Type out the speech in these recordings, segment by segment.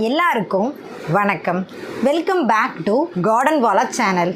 எல்லாருக்கும் வணக்கம். Welcome back to garden Wala channel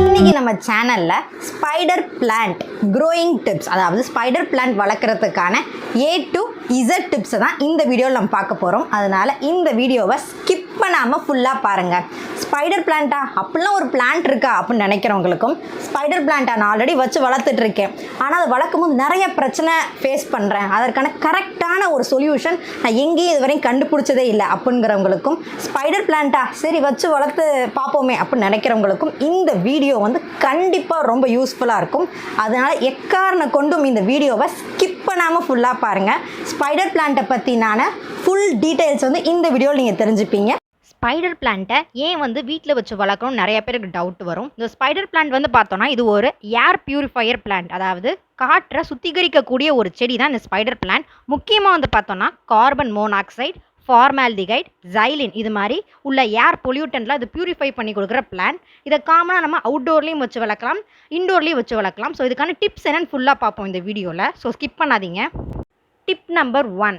இன்னைக்கு நம்ம சேனலில் ஸ்பைடர் பிளான்ட் க்ரோயிங் டிப்ஸ் அதாவது ஸ்பைடர் பிளான்ட் வளர்க்குறதுக்கான ஏ டு இசட் டிப்ஸை தான் இந்த வீடியோவில் நம்ம பார்க்க போகிறோம் அதனால் இந்த வீடியோவை ஸ்கிப் பண்ணாமல் ஃபுல்லாக பாருங்கள் ஸ்பைடர் பிளான்ட்டா அப்படிலாம் ஒரு பிளான்ட் இருக்கா? அப்படின்னு நினைக்கிறவங்களுக்கும் ஸ்பைடர் பிளான்ட்டா நான் ஆல்ரெடி வச்சு வளர்த்துட்டு இருக்கேன். ஆனால் அது வளர்க்கும் போது நிறைய பிரச்சனை ஃபேஸ் பண்ணுறேன் அதற்கான கரெக்டான ஒரு சொல்யூஷன் நான் எங்கேயும் இதுவரையும் கண்டுபிடிச்சதே இல்லை அப்படிங்கிறவங்களுக்கும் ஸ்பைடர் பிளான்ட்டா சரி வச்சு வளர்த்து பார்ப்போமே அப்படின்னு நினைக்கிறவங்களுக்கும் இந்த வீடியோ வந்து கண்டிப்பாக ரொம்ப யூஸ்ஃபுல்லாக இருக்கும். அதனால் எக்காரண கொண்டும் இந்த வீடியோவை ஸ்கிப் பண்ணாமல் ஃபுல்லாக பாருங்கள் ஸ்பைடர் பிளான்ட்டை பற்றினான ஃபுல் டீட்டெயில்ஸ் வந்து இந்த வீடியோவில் நீங்கள் தெரிஞ்சுப்பீங்க. ஸ்பைடர் பிளான்ட்டை ஏன் வந்து வீட்டில் வச்சு வளர்க்கணும் நிறைய பேருக்கு டவுட் வரும். இந்த ஸ்பைடர் பிளான்ட் வந்து பார்த்தோன்னா இது ஒரு ஏர் பியூரிஃபையர் பிளான்ட் அதாவது காற்றை சுத்திகரிக்கக்கூடிய ஒரு செடி தான் இந்த ஸ்பைடர் பிளான்ட் முக்கியமாக வந்து பார்த்தோன்னா கார்பன் மோனாக்சைடு ஃபார்மால்டிகைட் ஜைலின் இது மாதிரி உள்ள ஏர் பொல்யூட்டன்லாம் அது பியூரிஃபை பண்ணி கொடுக்குற பிளான் இதை காமனாக நம்ம அவுட்டோர்லேயும் வச்சு வளர்க்கலாம் இன்டோர்லேயும் வச்சு வளர்க்கலாம். ஸோ இதுக்கான டிப்ஸ் என்னன்னு ஃபுல்லாக பார்ப்போம் இந்த வீடியோவில் ஸோ ஸ்கிப் பண்ணாதீங்க. Tip number one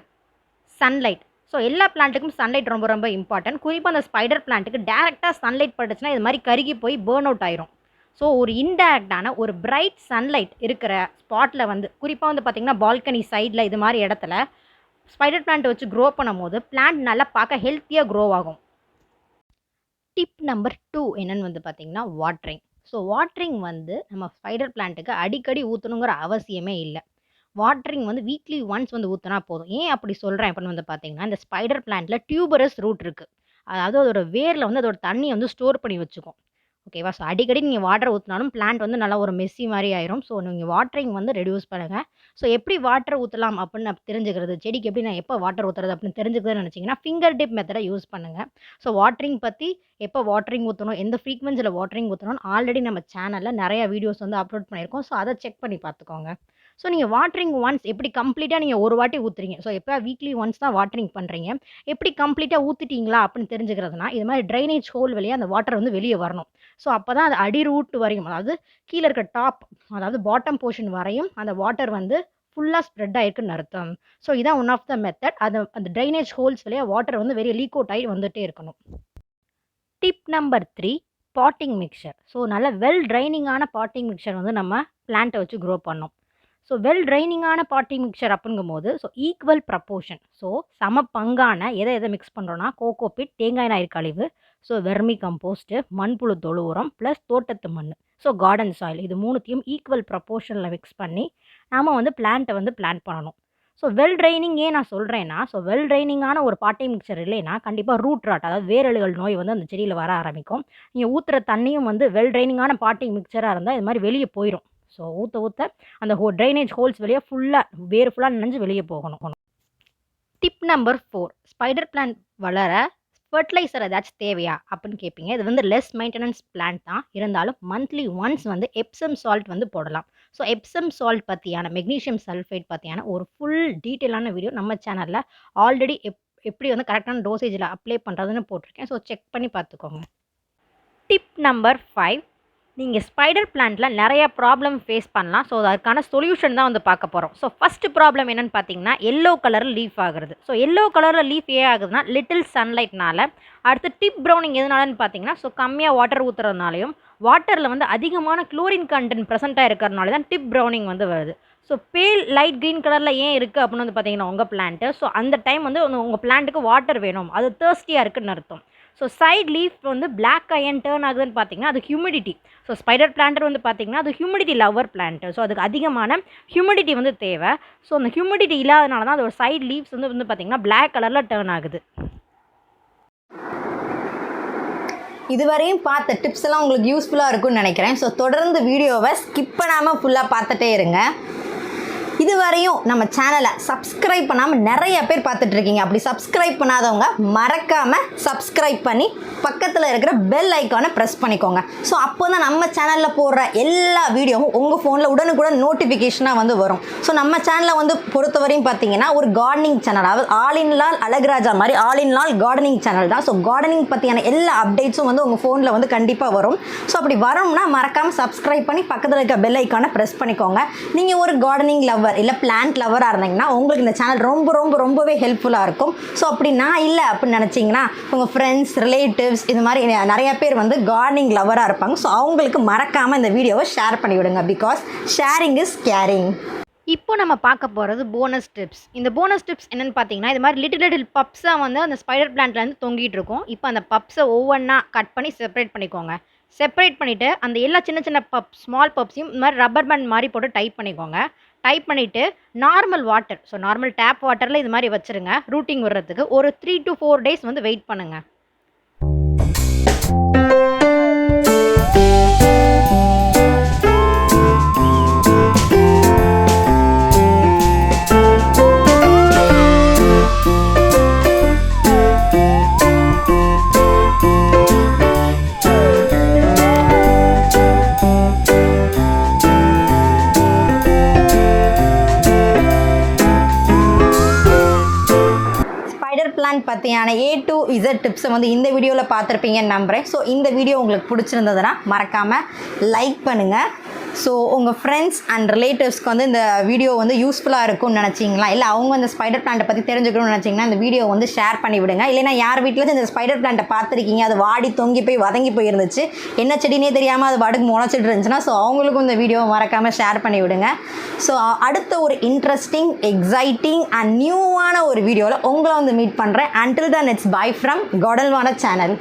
sunlight so எல்லா பிளான்ட்டுக்கும் சன்லைட் ரொம்ப ரொம்ப இம்பார்ட்டன்ட் குறிப்பாக அந்த ஸ்பைடர் பிளான்ட்டுக்கு டேரெக்டாக சன்லைட் பட்டுச்சுன்னா இது மாதிரி கருகி போய் பேர்ன் அவுட் ஆயிரும். ஸோ ஒரு இன்டைரக்டான ஒரு பிரைட் சன்லைட் இருக்கிற ஸ்பாட்டில் வந்து குறிப்பாக வந்து பார்த்திங்கன்னா பால்கனி சைடில் இது மாதிரி இடத்துல ஸ்பைடர் பிளான்ட் வச்சு க்ரோ பண்ணும்போது பிளான்ட் நல்லா பார்க்க ஹெல்த்தியாக க்ரோ ஆகும். டிப் நம்பர் டூ என்னன்னு வந்து பார்த்திங்கன்னா வாட்ரிங் ஸோ வாட்ரிங் வந்து நம்ம ஸ்பைடர் பிளான்ட்டுக்கு அடிக்கடி ஊற்றணுங்கிற அவசியமே இல்லை. வாட்டரிங் வந்து வீக்லி ஒன்ஸ் வந்து ஊற்றினா போதும். ஏன் அப்படி சொல்கிறேன் அப்படின்னு வந்து பார்த்தீங்கன்னா இந்த ஸ்பைடர் பிளான்ட்டில் டியூபரஸ் ரூட் இருக்குது அதாவது அதோட வேரில் வந்து அதோட தண்ணியை வந்து ஸ்டோர் பண்ணி வச்சுக்கும். ஓகேவா ஸோ அடிக்கடி நீங்கள் வாட்டர் ஊற்றினாலும் பிளான்ட் வந்து நல்லா ஒரு மெஸ்ஸி மாதிரி ஆயிரும். ஸோ நீங்கள் வாட்டரிங் வந்து ரெடியூஸ் பண்ணுங்கள் ஸோ எப்படி வாட்டர் ஊற்றலாம் அப்படின்னு தெரிஞ்சுக்கிறது செடிக்கு எப்படி நான் எப்போ வாட்டர் ஊற்றுறது அப்படின்னு தெரிஞ்சுக்கிறதுன்னு நினச்சிங்கன்னா ஃபிங்கர் டிப் மெத்தடை யூஸ் பண்ணுங்கள் ஸோ வாட்டரிங் பற்றி எப்போ வாட்டரிங் ஊற்றணும் எந்த ஃப்ரீக்வன்சியில் வாட்டரிங் ஊற்றணும்னு ஆல்ரெடி நம்ம சேனலில் நிறையா வீடியோஸ் வந்து அப்லோட் பண்ணியிருக்கோம். ஸோ அதை செக் பண்ணி பார்த்துக்கோங்க. ஸோ நீங்கள் வாட்டரிங் ஒன்ஸ் எப்படி கம்ப்ளீட்டாக நீங்கள் ஒரு வாட்டி ஊற்றுறீங்க ஸோ எப்போ வீக்லி ஒன்ஸ் தான் வாட்டரிங் பண்ணுறீங்க எப்படி கம்ப்ளீட்டாக ஊற்றிட்டீங்களா அப்படின்னு தெரிஞ்சுக்கிறதுனா இது மாதிரி ட்ரைனேஜ் ஹோல் வழியாக அந்த வாட்டர் வந்து வெளியே வரணும். ஸோ அப்போ தான் அது அடி ரூட் வரையும் அதாவது கீழே இருக்க டாப் அதாவது பாட்டம் போர்ஷன் வரையும் அந்த வாட்டர் வந்து ஃபுல்லாக ஸ்ப்ரெட் ஆகிருக்குன்னு அர்த்தம். ஸோ இதான் ஒன் ஆஃப் த மெத்தட் அது அந்த ட்ரைனேஜ் ஹோல்ஸ் வழியாக வாட்டர் வந்து வெளியே லீக் அவுட் ஆகி வந்துகிட்டே இருக்கணும். Tip number three potting mixture so நல்ல வெல் ட்ரைனிங்கான பாட்டிங் மிக்சர் வந்து நம்ம பிளான்ட்டை வச்சு க்ரோ பண்ணோம் ஸோ வெல் ட்ரைனிங்கான பாட்டி மிக்சர் அப்படிங்கும்போது ஸோ ஈக்குவல் ப்ரப்போர்ஷன் ஸோ சம பங்கான எதை எதை மிக்ஸ் பண்ணுறோன்னா கோகோபிட் தேங்காய் நாயிறு கழிவு ஸோ வெர்மி கம்போஸ்ட்டு மண்புழு தொழு உரம் ப்ளஸ் தோட்டத்து மண். ஸோ கார்டன் சாயில் இது மூணுத்தையும் ஈக்குவல் ப்ரப்போர்ஷனில் மிக்ஸ் பண்ணி நாம் வந்து பிளான்ட்டை வந்து பிளான் பண்ணணும். ஸோ வெல் ட்ரைனிங் ஏன் நான் சொல்கிறேன்னா ஸோ வெல் ட்ரைனிங்கான ஒரு பாட்டை மிக்சர் இல்லைன்னா கண்டிப்பாக ரூட் ராட் அதாவது வேரலுகள் நோய் வந்து அந்த செடியில் வர ஆரம்பிக்கும். நீங்கள் ஊற்றுற தண்ணியும் வந்து வெல் ட்ரைனிங்கான பாட்டை மிக்சராக இருந்தால் இது மாதிரி வெளியே போயிடும் ஸோ ஊற்ற ஊற்ற அந்த ஹோ ட்ரைனேஜ் ஹோல்ஸ் வெளியே ஃபுல்லாக வேர் ஃபுல்லாக நினைஞ்சு வெளியே போகணும். Tip number four spider plant வளர ஃபர்டிலைசர் ஏதாச்சும் தேவையா அப்படின்னு கேட்பீங்க இது வந்து லெஸ் மெயின்டெனன்ஸ் பிளான்ட் தான். இருந்தாலும் மந்த்லி ஒன்ஸ் வந்து எப்சம் சால்ட் வந்து போடலாம். ஸோ எப்சம் சால்ட் பற்றியான மெக்னீஷியம் சல்ஃபேட் பற்றியான ஒரு ஃபுல் டீட்டெயிலான வீடியோ நம்ம சேனலில் ஆல்ரெடி எப் எப்படி வந்து கரெக்டான டோசேஜில் அப்ளை பண்ணுறதுன்னு போட்டிருக்கேன். ஸோ செக் பண்ணி பார்த்துக்கோங்க. டிப் நம்பர் ஃபைவ் நீங்கள் ஸ்பைடர் பிளான்ட்டில் நிறைய ப்ராப்ளம் ஃபேஸ் பண்ணலாம். ஸோ அதுக்கான சொல்யூஷன் தான் வந்து பார்க்க போகிறோம் ஸோ ஃபஸ்ட்டு ப்ராப்ளம் என்னென்னு பார்த்தீங்கன்னா எல்லோ கலரில் லீஃப் ஆகுறது. ஸோ எல்லோ கலரில் லீஃப் ஏன் ஆகுதுன்னா லிட்டில் சன்லைட்னால அடுத்து டிப் ப்ரௌனிங் எதனாலன்னு பார்த்தீங்கன்னா ஸோ கம்மியாக வாட்டர் ஊற்றுறதுனாலையும் வாட்டரில் வந்து அதிகமான குளோரின் கண்டென்ட் ப்ரெசென்ட்டாக இருக்கிறனால தான் டிப் ப்ரௌனிங் வந்து வருது. ஸோ பேல் லைட் க்ரீன் கலரில் ஏன் இருக்குது அப்படின்னு வந்து பார்த்தீங்கன்னா உங்கள் பிளான்ட்டு ஸோ அந்த டைம் வந்து உங்கள் பிளான்ட்டுக்கு வாட்டர் வேணும். அது தேர்ஸ்டியாக இருக்குதுன்னு அர்த்தம். ஸோ சைட் லீஃப் வந்து பிளாக் அயன் டேர்ன் ஆகுதுன்னு பார்த்தீங்கன்னா அது ஹியூமிடிட்டி ஸோ ஸ்பைடர் பிளான்டர் வந்து பார்த்தீங்கன்னா அது ஹியூமிடிட்டி லவர் பிளான்ட்டு ஸோ அதுக்கு அதிகமான ஹியூமிடிட்டி வந்து தேவை. ஸோ அந்த ஹியூமிடிட்டி இல்லாதனால தான் அதோட சைட் லீவ்ஸ் வந்து வந்து பார்த்திங்கன்னா பிளாக் கலரில் டேர்ன் ஆகுது. இதுவரையும் பார்த்த டிப்ஸ் எல்லாம் உங்களுக்கு யூஸ்ஃபுல்லாக இருக்கும்னு நினைக்கிறேன். ஸோ தொடர்ந்து வீடியோவை ஸ்கிப் பண்ணாமல் ஃபுல்லாக பார்த்துட்டே இருங்க. இதுவரையும் நம்ம சேனலை சப்ஸ்கிரைப் பண்ணாமல் நிறைய பேர் பார்த்துட்ருக்கீங்க. அப்படி சப்ஸ்கிரைப் பண்ணாதவங்க மறக்காமல் சப்ஸ்கிரைப் பண்ணி பக்கத்தில் இருக்கிற பெல் ஐக்கானை ப்ரெஸ் பண்ணிக்கோங்க. ஸோ அப்போ தான் நம்ம சேனலில் போடுற எல்லா வீடியோவும் உங்கள் ஃபோனில் உடனுக்குடன் நோட்டிஃபிகேஷனாக வந்து வரும். ஸோ நம்ம சேனலை வந்து பொறுத்தவரையும் பார்த்தீங்கன்னா ஒரு கார்டனிங் சேனல் அதாவது ஆல் இன் லால் அழகுராஜா மாதிரி all in all gardening channel தான். ஸோ கார்டனிங் பற்றியான எல்லா அப்டேட்ஸும் வந்து உங்கள் ஃபோனில் வந்து கண்டிப்பாக வரும். ஸோ அப்படி வரும்னா மறக்காமல் சப்ஸ்கிரைப் பண்ணி பக்கத்தில் இருக்க பெல் ஐக்கானை ப்ரெஸ் பண்ணிக்கோங்க. நீங்கள் ஒரு கார்டனிங் லவ்வர் லவர் இல்லை பிளான்ட் லவராக இருந்தீங்கன்னா உங்களுக்கு இந்த சேனல் ரொம்ப ரொம்ப ரொம்பவே ஹெல்ப்ஃபுல்லாக இருக்கும். ஸோ அப்படி நான் இல்லை அப்படின்னு நினச்சிங்கன்னா உங்கள் ஃப்ரெண்ட்ஸ் ரிலேட்டிவ்ஸ் இது மாதிரி நிறைய பேர் வந்து கார்டனிங் லவராக இருப்பாங்க. ஸோ அவங்களுக்கு மறக்காமல் இந்த வீடியோவை ஷேர் பண்ணிவிடுங்க பிகாஸ் ஷேரிங் இஸ் கேரிங் இப்போ நம்ம பார்க்க போகிறது போனஸ் டிப்ஸ் இந்த போனஸ் டிப்ஸ் என்னென்னு பார்த்தீங்கன்னா இது மாதிரி லிட்டில் லிட்டில் பப்ஸாக வந்து அந்த ஸ்பைடர் பிளான்ட்லேருந்து தொங்கிட்டு இருக்கும். இப்போ அந்த பப்ஸை ஒவ்வொன்றா கட் பண்ணி செப்பரேட் பண்ணிக்கோங்க. செப்பரேட் பண்ணிவிட்டு அந்த எல்லா சின்ன சின்ன பப் ஸ்மால் பப்ஸையும் இந்த மாதிரி ரப்பர் பேண்ட் மாதிரி போட்டு டைப் பண்ணிக்கோங்க. டைப் பண்ணிவிட்டு normal water so normal tap வாட்டரில் இது மாதிரி வச்சுருங்க. ரூட்டிங் விடுறதுக்கு ஒரு த்ரீ டு ஃபோர் டேஸ் வந்து வெயிட் பண்ணுங்கள் பற்றியான ஏ டு இசட் டிப்ஸை வந்து இந்த வீடியோவில் பார்த்துருப்பீங்கன்னு நம்புகிறேன் ஸோ இந்த வீடியோ உங்களுக்கு பிடிச்சிருந்ததுன்னா மறக்காமல் லைக் பண்ணுங்கள் ஸோ உங்கள் ஃப்ரெண்ட்ஸ் அண்ட் ரிலேட்டிவ்ஸ்க்கு வந்து இந்த வீடியோ வந்து யூஸ்ஃபுல்லாக இருக்கும்னு நினச்சிங்களா? இல்லை அவங்க இந்த ஸ்பைடர் பிளான்ட்டை பற்றி தெரிஞ்சுக்கணும்னு நினச்சிங்கன்னா இந்த வீடியோ வந்து ஷேர் பண்ணி விடுங்க. இல்லைனா யார் வீட்டில் இந்த ஸ்பைடர் பிளான்ட்டை பார்த்துருக்கீங்க? அது வாடி தொங்கி போய் வதங்கி போயிருந்துச்சு. என்ன செடினே தெரியாமல் அது பாட்டுக்கு முளைச்சிட்டு இருந்துச்சுன்னா ஸோ அவங்களுக்கும் இந்த வீடியோ மறக்காமல் ஷேர் பண்ணி விடுங்க. ஸோ அடுத்த ஒரு இன்ட்ரெஸ்டிங் எக்ஸைட்டிங் அண்ட் நியூவான ஒரு வீடியோவில் உங்களை வந்து மீட் பண்ணுறேன் until the next bye from கொடல்வான channel